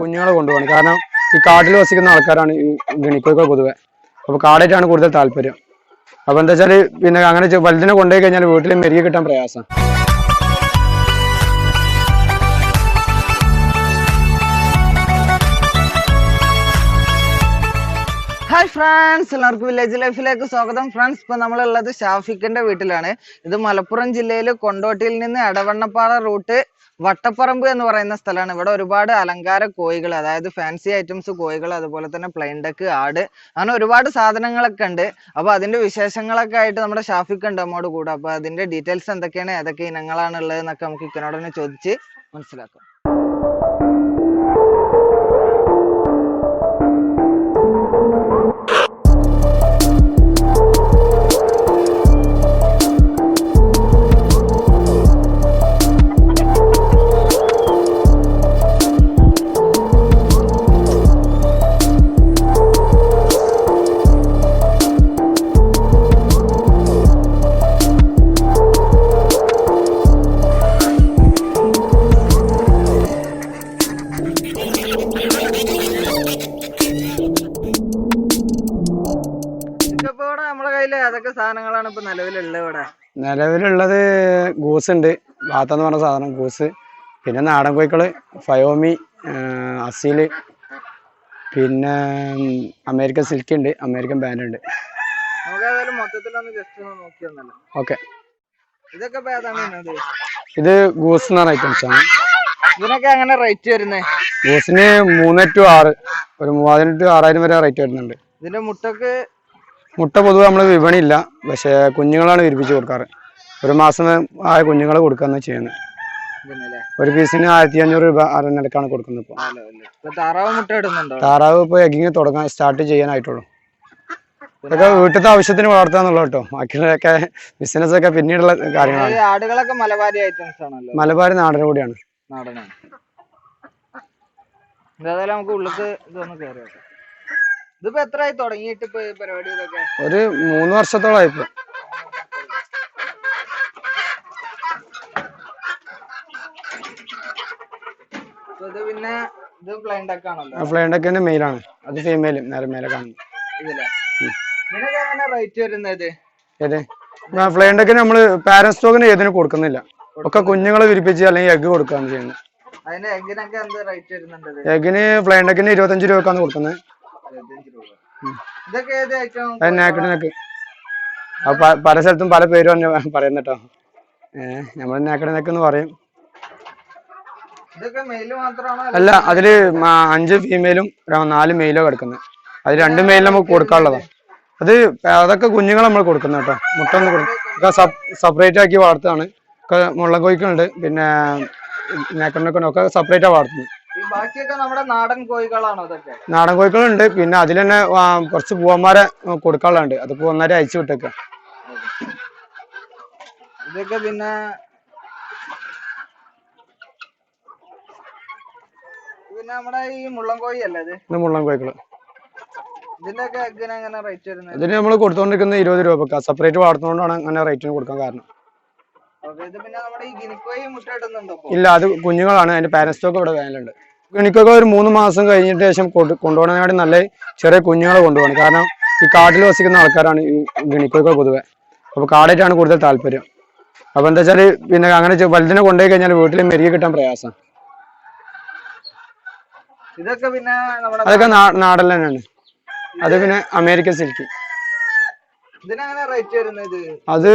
കുഞ്ഞുങ്ങളെ കൊണ്ടുപോകണം. കാരണം ഈ കാട്ടിൽ വസിക്കുന്ന ആൾക്കാരാണ് ഈ ഗണിക്കോയ്ക്കൾ പൊതുവെ. അപ്പൊ കാടായിട്ടാണ് കൂടുതൽ താല്പര്യം. അപ്പൊ എന്താ വെച്ചാൽ പിന്നെ അങ്ങനെ വലുതിനെ കൊണ്ടുപോയി കഴിഞ്ഞാൽ വീട്ടിൽ മെരുകി കിട്ടാൻ പ്രയാസം. ഹായ് ഫ്രണ്ട്സ് എല്ലാവർക്കും വില്ലേജ് ലൈഫിലേക്ക് സ്വാഗതം. ഫ്രണ്ട്സ് ഇപ്പൊ നമ്മളുള്ളത് ഷാഫിക്കിന്റെ വീട്ടിലാണ്. ഇത് മലപ്പുറം ജില്ലയിൽ കൊണ്ടോട്ടിയിൽ നിന്ന് എടവണ്ണപ്പാറ റൂട്ട് വട്ടപ്പറമ്പ് എന്ന് പറയുന്ന സ്ഥലമാണ്. ഇവിടെ ഒരുപാട് അലങ്കാര കോഴികൾ അതായത് ഫാൻസി ഐറ്റംസ് കോഴികൾ അതുപോലെ തന്നെ പ്ലെയിൻ ഡക്ക് ആട് അങ്ങനെ ഒരുപാട് സാധനങ്ങളൊക്കെ ഉണ്ട്. അപ്പോൾ അതിന്റെ വിശേഷങ്ങളൊക്കെ ആയിട്ട് നമ്മുടെ ഷാഫിക്ക് ഉണ്ട് നമ്മോട് കൂടെ. അപ്പോൾ അതിന്റെ ഡീറ്റെയിൽസ് എന്തൊക്കെയാണ് ഏതൊക്കെ ഇനങ്ങളാണ് ഉള്ളത് എന്നൊക്കെ നമുക്ക് ഇക്കനോട് തന്നെ ചോദിച്ച് മനസ്സിലാക്കാം. ഏതൊക്കെ സാധനങ്ങളാണ് ഇപ്പൊ നിലവിലുള്ളത് ഇവിടെ? നിലവിലുള്ളത് ഗൂസ് ഉണ്ട്. ബാത്ത എന്ന് പറഞ്ഞ സാധനം ഗൂസ്. പിന്നെ നാടൻ കോയിക്കൾ ഫയോമി അസീൽ. പിന്നെ അമേരിക്കൻ സിൽക്ക് ഉണ്ട്. അമേരിക്കൻ ബാൻഡ് ഉണ്ട്. ഓക്കെ. ഇത് ഗൂസ് എന്ന് പറഞ്ഞ ഐറ്റംസ് ആണ്. ഇതിനൊക്കെ അങ്ങനെ റേറ്റ് വരുന്നത് ഗൂസിന് മൂന്ന് ടു ആറ് ഒരു മൂവായിരം ടു ആറായിരം വരെ റേറ്റ് വരുന്നുണ്ട്. ഇതിന്റെ മുട്ടക്ക് മുട്ട പൊതുവെ നമ്മൾ വിപണിയില്ല. പക്ഷേ കുഞ്ഞുങ്ങളാണ് വിരിപ്പിച്ച് കൊടുക്കാറ്. ഒരു മാസം ആയ കുഞ്ഞുങ്ങളെ കൊടുക്കാന്ന് ചെയ്യുന്നത്. ഒരു പീസിന് ആയിരത്തി അഞ്ഞൂറ് രൂപ അര കൊടുക്കുന്നത് ഇപ്പോൾ ഇപ്പൊ താറാവ് മുട്ട ഇടുന്നുണ്ടോ? താറാവ് ഇപ്പോൾ എഗിങ് തുടങ്ങാൻ സ്റ്റാർട്ട് ചെയ്യാനായിട്ടുള്ളൂ. ഇതൊക്കെ വീട്ടിലത്തെ ആവശ്യത്തിന് വളർത്താന്നുള്ളൂ കേട്ടോ. ബാക്കിയുള്ളതൊക്കെ ബിസിനസ് ഒക്കെ പിന്നീടുള്ള കാര്യങ്ങളാണ്. ആടുകളൊക്കെ മലബാരി ഐറ്റംസ് ആണല്ലോ? നാടൻ കൂടിയാണ്. നാടനാണ്. നമുക്ക് ഉള്ളിക്ക് ഇതൊന്ന് കയറി നോക്കാം. ഇതിപ്പോ എത്രയായി തുടങ്ങിയിട്ട് ഇപ്പൊ പരിപാടി ഇതൊക്കെ? ഒരു മൂന്ന് വർഷത്തോളായി ഇപ്പൊ. ഇത് പിന്നെ ഇത് ആണല്ലോ. ഫ്ലൈൻഡൊക്കെ അത് ഫീമെയിലും നേരെ മേലെ കാണുന്നത് ഇതില്ലേ ഇതിനൊക്കെ എങ്ങനെ റേറ്റ് വരുന്നത് ഏത്? ഫ്ലൈൻഡൊക്കെ നമ്മൾ പാരന്റ് സ്റ്റോക്കിന് ഏതിനും കൊടുക്കുന്നില്ല. ഒക്കെ കുഞ്ഞുങ്ങളെ വിരിപ്പിച്ച് അല്ലെങ്കിൽ എഗ് കൊടുക്കുകയാണ് ചെയ്യുന്നത്. അതിന് എഗ്ഗിനൊക്കെ എന്ത് റേറ്റ് വരുന്നുണ്ട് ഇത്? എഗ്ഗിന് ഫ്ലൈൻഡൊക്കിന് ഇരുപത്തഞ്ച് രൂപക്കാണ് കൊടുക്കുന്നത്. നാക്കിടനക്ക് പല സ്ഥലത്തും പല പേരും പറയുന്ന കേട്ടോ. ഏഹ് നമ്മൾ നാക്കിടനക്ക് എന്ന് പറയും. അല്ല? അതിൽ അഞ്ച് ഫീമെയിലും നാല് മെയിലോ കിടക്കുന്നത്. അത് രണ്ട് മെയിൽ നമുക്ക് കൊടുക്കാനുള്ളതാണ് അത് അതൊക്കെ കുഞ്ഞുങ്ങൾ നമ്മൾ കൊടുക്കുന്ന കേട്ടോ. മുട്ട ഒന്ന് കൊടുക്കും സെപ്പറേറ്റ് ആക്കി വളർത്താണ് ഒക്കെ മുള്ളൻ കോഴിക്കുണ്ട് പിന്നെ നാക്കടിനൊക്കെ ഒക്കെ സെപ്പറേറ്റ് വളർത്തുന്നത്. ബാക്കിയൊക്കെ നമ്മുടെ നാടൻ കോഴികളാണോ അതൊക്കെ നാടൻ കോഴിക്കളുണ്ട് പിന്നെ അതിൽ തന്നെ കുറച്ച് പൂവന്മാരെ കൊടുക്കാനുണ്ട് അത് പൂവന്മാരെ അയച്ചു വിട്ടേക്ക. ഇതൊക്കെ പിന്നെ പിന്നെ നമ്മുടെ ഈ മുള്ളൻ കോഴി അല്ലേ ഇത്? ഇത് മുള്ളൻ കോഴിക്കൾ ഇതിന്റെ ഒക്കെ എഗ്ഗിന് എങ്ങനെ റേറ്റ് വരുന്നത്? ഇതിന് നമ്മൾ കൊടുത്തുകൊണ്ടിരിക്കുന്നത് ഇരുപത് രൂപ സെപ്പറേറ്റ് വളർത്തുന്നതുകൊണ്ടാണ് അങ്ങനെ റേറ്റിന് കൊടുക്കാൻ കാരണം. ഇല്ല അത് കുഞ്ഞുങ്ങളാണ്. അതിന്റെ പാരന്റ് സ്റ്റോക്ക് ഇവിടെ വേനലുണ്ട്. എനിക്കൊക്കെ ഒരു മൂന്ന് മാസം കഴിഞ്ഞിട്ട് ശേഷം കൊണ്ട് കൊണ്ടുപോകണതിനായിട്ട് നല്ല ചെറിയ കുഞ്ഞുങ്ങളെ കൊണ്ടുപോകണം. കാരണം ഈ കാട്ടിൽ വസിക്കുന്ന ആൾക്കാരാണ് ഈ ഗണിക്കൊക്കെ പൊതുവെ. അപ്പൊ കാടായിട്ടാണ് കൂടുതൽ താല്പര്യം. അപ്പൊ എന്താ വെച്ചാൽ പിന്നെ അങ്ങനെ വലുതിനെ കൊണ്ടുപോയി കഴിഞ്ഞാൽ വീട്ടിൽ മെരുകി കിട്ടാൻ പ്രയാസം. ഇതൊക്കെ പിന്നെ അതൊക്കെ നാടൻ തന്നെയാണ് അത് പിന്നെ അമേരിക്കൻ സിൽക്ക്. അത്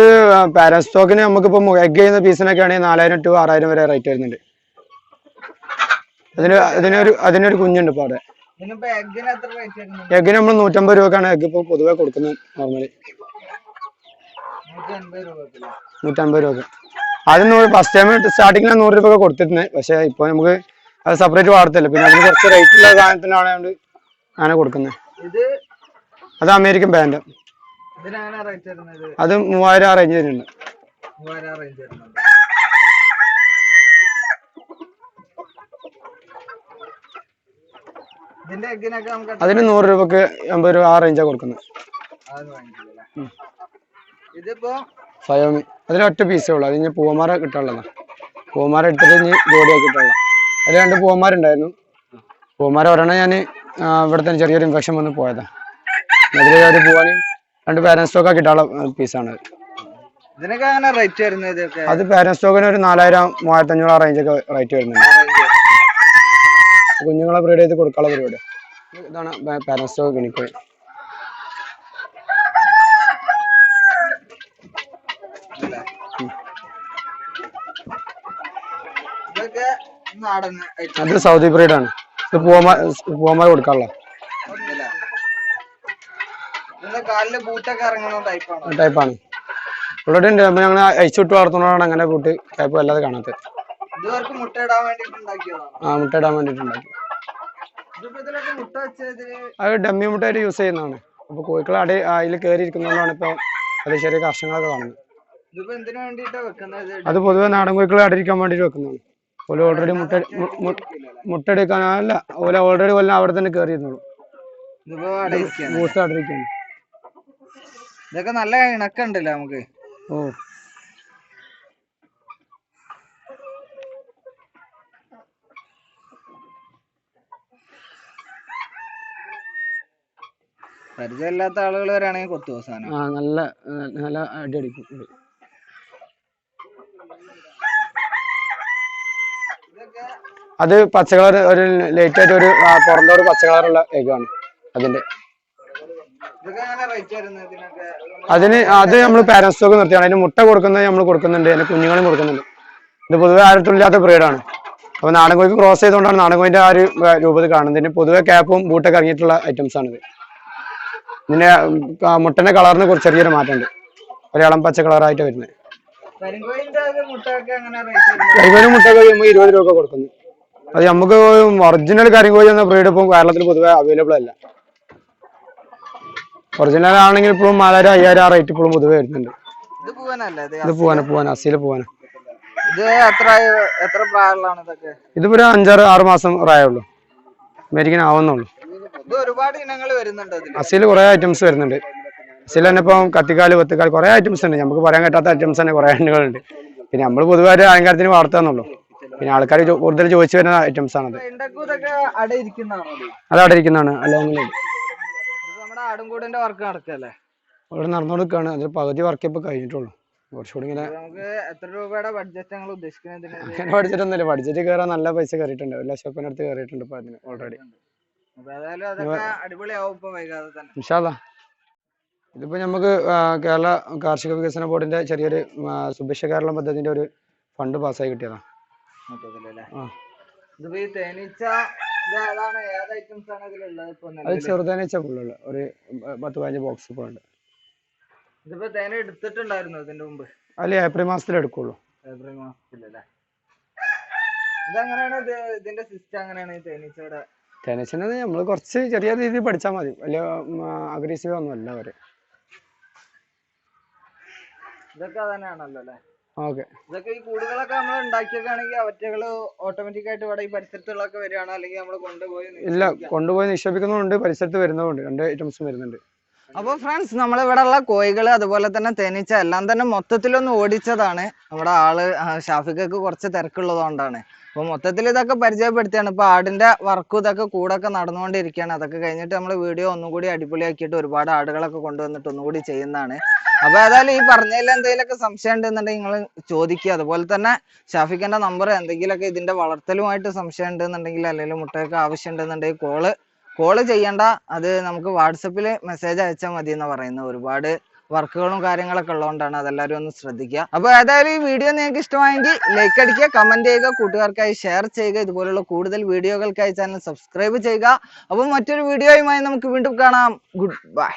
പാരസ്റ്റോക്കിന് സ്റ്റോക്കിന് നമുക്കിപ്പോ എഗ് ചെയ്യുന്ന പീസിനൊക്കെ ആണെങ്കിൽ നാലായിരം ടു ആറായിരം വരെ റേറ്റ് വരുന്നുണ്ട്. അതിന് അതിനൊരു അതിനൊരു കുഞ്ഞുണ്ട് ഇപ്പൊ അവിടെ. എഗ്ഗിന് നമ്മൾ നൂറ്റമ്പത് രൂപക്കാണ് എഗ് ഇപ്പൊ പൊതുവെ കൊടുക്കുന്നത് നോർമലി നൂറ്റമ്പത് രൂപ ആദ്യം നൂറ് ഫസ്റ്റ് ടൈം സ്റ്റാർട്ടിങ്ങിൽ നൂറ് രൂപ ഒക്കെ കൊടുത്തിരുന്നത് പക്ഷെ ഇപ്പൊ നമുക്ക് അത് സെപ്പറേറ്റ് വാർത്തല്ല പിന്നെ അതിന് കുറച്ച് റേറ്റ് ഉള്ള സാധനത്തിനാണ് അങ്ങനെ കൊടുക്കുന്നത് അത് അമേരിക്കൻ ബാൻഡ് അത് മൂവായിരം ആ റേഞ്ച് വരുന്നുണ്ട് മൂവായിരം റേഞ്ച് വരുന്നുണ്ട് ഇതിന്റെ എഗ്ഗിനൊക്കെ നമുക്ക് എത്ര അതിന് നൂറ് രൂപക്ക് എൺപത് രൂപ ആ റേഞ്ചാ കൊടുക്കുന്നത്. ഇതിപ്പോ ഫയോമി അതിന് ഒറ്റ പീസേ ഉള്ളൂ. അതിന് പൂവന്മാരെ കിട്ടാനുള്ളതാണ് പൂവന്മാരെ എടുത്തിട്ട് ഇനി ജോഡിയാക്കി കിട്ടാനുള്ള അതിൽ രണ്ട് പൂവന്മാരുണ്ടായിരുന്നു. പൂമാരെ ഒരെണ്ണം ഞാൻ ഇവിടെ തന്നെ ചെറിയൊരു ഇൻഫെക്ഷൻ വന്ന് പോയതാ. അതിൽ ഒരു പൂവാനും രണ്ട് പാരൻ സ്റ്റോക്ക് കിട്ടാനുള്ള പീസാണ് ഇതിനൊക്കെ അങ്ങനെ റേറ്റ് വരുന്നത് അത് പാരൻ സ്റ്റോക്കിന് ഒരു നാലായിരം മൂവായിരത്തഞ്ഞൂറ് ആ റേഞ്ചൊക്കെ റേറ്റ് വരുന്നുണ്ട്. കുഞ്ഞുങ്ങളെ ബ്രീഡ് ചെയ്ത് കൊടുക്കാനുള്ള പരിപാടി. ഇതാണ് നാടൻ item. അത് സൗദി ബ്രീഡാണ് ഇത് പൂവന്മാർ പൂവന്മാർ കൊടുക്കാനുള്ള ടൈപ്പാണ് ഓൾറെഡി ഉണ്ട്. ഞങ്ങൾ അയച്ചു വിട്ട് വളർത്തുന്നതാണ് അങ്ങനെ കൂട്ടി ടൈപ്പ് വല്ലാതെ കാണാത്തത്. ഇതുവർക്ക് മുട്ട ഇടാൻ വേണ്ടിട്ട് അത് ഡമ്മി മുട്ടയായിട്ട് യൂസ് ചെയ്യുന്നതാണ്. അപ്പൊ കോഴിക്കൾ അടി അതിൽ കയറി ഇരിക്കുന്നതുകൊണ്ടാണ് ഇപ്പോൾ അത് ചെറിയ കർഷങ്ങളൊക്കെ കാണുന്നത്. അത് പൊതുവെ നാടൻ കോഴിക്കൾ അടിയിരിക്കാൻ വേണ്ടിട്ട് വെക്കുന്നതാണ്. ഓല ഓൾറെഡി മുട്ട മു- മു- മുട്ട എടുക്കാൻ അല്ല ഓല ഓൾറെഡി കൊല്ലം അവിടെ തന്നെ കയറിയിരുന്നുള്ളൂ ഇതിപ്പോ അടയിരിക്കാണ് ബൂസ്റ്റ് അടിയിരിക്കാണ് ഇതൊക്കെ നല്ല ഇണക്കുണ്ടല്ലോ നമുക്ക്? ഓ. പരിചയമില്ലാത്ത ആളുകൾ വരാണെങ്കിൽ കൊത്തു അവസാനം ആ നല്ല നല്ല അടി അടിക്കും ഇത്. അത് പച്ച കളർ ഒരു ലൈറ്റ് ആയിട്ട് ഒരു പുറന്തോട് പച്ച കളറുള്ള ഏകമാണ് അതിന്റെ അതിന് അത് നമ്മൾ പാരൻസ് നിർത്തിയാണ്. അതിന് മുട്ട കൊടുക്കുന്നത് നമ്മൾ കൊടുക്കുന്നുണ്ട്. അതിന് കുഞ്ഞുങ്ങളും കൊടുക്കുന്നുണ്ട്. ഇത് പൊതുവെ ആരത്തുമില്ലാത്ത ബ്രീഡാണ് അപ്പൊ നാടൻ കോഴിക്ക് ക്രോസ് ചെയ്തുകൊണ്ടാണ് നാടൻ കോഴിന്റെ ആ ഒരു രൂപത്തിൽ കാണുന്നത്. ഇതിന് പൊതുവെ ക്യാപ്പും ബൂട്ടൊക്കെ ഇറങ്ങിയിട്ടുള്ള ഐറ്റംസ് ആണിത്. ഇതിന്റെ മുട്ടന്റെ കളറിന് കുറച്ച് ചെറിയൊരു മാറ്റമുണ്ട്. ഒരു ഇളം പച്ച കളറായിട്ട് വരുന്നത്. കരിങ്കോഴി മുട്ടൊക്കെ നമ്മൾ ഇരുപത് രൂപ കൊടുക്കുന്നു. അത് നമുക്ക് ഒറിജിനൽ കരിങ്കോഴി എന്ന ബ്രീഡ് ഇപ്പം കേരളത്തിൽ പൊതുവെ അവൈലബിൾ അല്ല. ഒറിജിനൽ ആണെങ്കിൽ ഇപ്പോഴും നാലായിരം അയ്യായിരം ആ റേറ്റ് ഇപ്പോഴും പൊതുവെ വരുന്നുണ്ട്. ഇത് പോവാനാ അസീല പോവാനാ. പോവാന അസീൽ ഇതൊക്കെ? ഇതിപ്പോ ഒരു അഞ്ചാറ് ആറ് മാസം പ്രായമുള്ളൂ. മേടിക്കാൻ ആവുന്നുള്ളൂ ഒരുപാട് ഇനങ്ങൾ വരുന്നുണ്ട് അസിൽ കുറെ ഐറ്റംസ് വരുന്നുണ്ട്. അസീൽ തന്നെ ഇപ്പം കത്തിക്കാൽ കൊത്തിക്കാൽ കുറെ ഐറ്റംസ് ഉണ്ട്. നമുക്ക് പറയാൻ പറ്റാത്ത ഐറ്റംസ് തന്നെ കുറെ എണ്ണങ്ങളുണ്ട് പിന്നെ നമ്മൾ പൊതുവായിട്ട് അലങ്കാരത്തിന് വളർത്താന്നുള്ളൂ പിന്നെ ആൾക്കാർ കൂടുതൽ ചോദിച്ചു വരുന്ന ഐറ്റംസ് ആണത്. അത് അവിടെ ഇരിക്കുന്നതാണ്. അല്ലെങ്കിൽ ഇവിടെ ആടുംകൂടിന്റെ വർക്ക് നടക്കല്ലേ? അവിടെ നടന്നുകൊടുക്കുകയാണ് അതിൽ പകുതി വർക്ക് ഇപ്പൊ കഴിഞ്ഞിട്ടുള്ളൂ. കുറച്ചുകൂടി ഇങ്ങനെ എത്ര രൂപയുടെ ബഡ്ജറ്റ് ഞങ്ങൾ ഉദ്ദേശിക്കുന്നത് ഇത്? അങ്ങനെ ബഡ്ജറ്റ് കയറാൻ നല്ല പൈസ കയറിയിട്ടുണ്ട് ഒരു ലക്ഷം അടുത്ത് കയറിയിട്ടുണ്ട് ഇപ്പൊ അതിന് ഓൾറെഡി ഇതിപ്പോ നമുക്ക് കേരള കാർഷിക വികസന ബോർഡിന്റെ ചെറിയൊരു സുഭിക്ഷ കേരളം പദ്ധതിന്റെ ഒരു ഫണ്ട് പാസ്സായി കിട്ടിയതാണ് അത്? ചെറുതേനീച്ച ഫുള്ളുള്ള ഒരു പത്ത് പതിനഞ്ച് ബോക്സ് ഇപ്പോൾ ഉണ്ട്. ഇതിപ്പോ തേന എടുത്തിട്ടുണ്ടായിരുന്നു ഇതിന്റെ മുമ്പ്? അതിൽ ഏപ്രിൽ മാസത്തിൽ എടുക്കുള്ളൂ. ഏപ്രിൽ മാസത്തിലല്ലേ? ഇതെങ്ങനെയാണ് ഇത് ഇതിന്റെ സിസ്റ്റം എങ്ങനെയാണ് ഈ തേനീച്ചനെ നമ്മൾ കുറച്ച് ചെറിയ രീതിയിൽ പഠിച്ചാൽ മതി. വലിയ അഗ്രസീവ് ഒന്നുമല്ല അവർ. ഇതൊക്കെ തന്നെയാണല്ലോ അല്ലേ? ഓക്കെ. ഇതൊക്കെ ഈ കൂടുകളൊക്കെ നമ്മൾ ഉണ്ടാക്കിയൊക്കെയാണെങ്കിൽ അവറ്റകൾ ഓട്ടോമാറ്റിക് ആയിട്ട് ഇവിടെ ഈ വരികയാണോ? അല്ലെങ്കിൽ നമ്മൾ കൊണ്ടുപോയി ഇല്ല കൊണ്ടുപോയി നിക്ഷേപിക്കുന്നുണ്ട് പരിസരത്ത് വരുന്നതുണ്ട് രണ്ട് ഐറ്റംസും വരുന്നുണ്ട്. അപ്പോൾ ഫ്രണ്ട്സ് ഉള്ള കോഴികൾ അതുപോലെ തന്നെ തേനീച്ച എല്ലാം തന്നെ മൊത്തത്തിലൊന്ന് ഓടിച്ചതാണ്. നമ്മുടെ ആൾ ഷാഫിക്കൊക്കെ കുറച്ച് തിരക്കുള്ളതുകൊണ്ടാണ്. അപ്പോൾ മൊത്തത്തിൽ ഇതൊക്കെ പരിചയപ്പെടുത്തിയാണ്. ഇപ്പോൾ ആടിന്റെ വർക്കും ഇതൊക്കെ കൂടൊക്കെ നടന്നുകൊണ്ടിരിക്കുകയാണ്. അതൊക്കെ കഴിഞ്ഞിട്ട് നമ്മൾ വീഡിയോ ഒന്നും കൂടി അടിപൊളിയാക്കിയിട്ട് ഒരുപാട് ആടുകളൊക്കെ കൊണ്ടുവന്നിട്ട് ഒന്നുകൂടി ചെയ്യുന്നതാണ്. അപ്പോൾ ഏതായാലും ഈ പറഞ്ഞതിൽ എന്തെങ്കിലുമൊക്കെ സംശയം ഉണ്ടെന്നുണ്ടെങ്കിൽ നിങ്ങൾ ചോദിക്കുക. അതുപോലെ തന്നെ ഷാഫിക്കന്റെ നമ്പർ എന്തെങ്കിലുമൊക്കെ ഇതിന്റെ വളർത്തലുമായിട്ട് സംശയം ഉണ്ടെന്നുണ്ടെങ്കിൽ അല്ലെങ്കിൽ മുട്ടയൊക്കെ ആവശ്യം ഉണ്ടെന്നുണ്ടെങ്കിൽ കോൾ കോൾ ചെയ്യണ്ട. അത് നമുക്ക് വാട്സപ്പിൽ മെസ്സേജ് അയച്ചാൽ മതി എന്ന് പറയുന്നത്. ഒരുപാട് വർക്കുകളും കാര്യങ്ങളൊക്കെ ഉള്ളതുകൊണ്ടാണ് അതെല്ലാവരും ഒന്ന് ശ്രദ്ധിക്കുക അപ്പോൾ ഏതായാലും ഈ വീഡിയോ നിങ്ങൾക്ക് ഇഷ്ടമായെങ്കിൽ ലൈക്ക് അടിക്കുക കമന്റ് ചെയ്യുക കൂട്ടുകാർക്കായി ഷെയർ ചെയ്യുക ഇതുപോലുള്ള കൂടുതൽ വീഡിയോകൾക്കായി ചാനൽ സബ്സ്ക്രൈബ് ചെയ്യുക. അപ്പോൾ മറ്റൊരു വീഡിയോയുമായി നമുക്ക് വീണ്ടും കാണാം. Good bye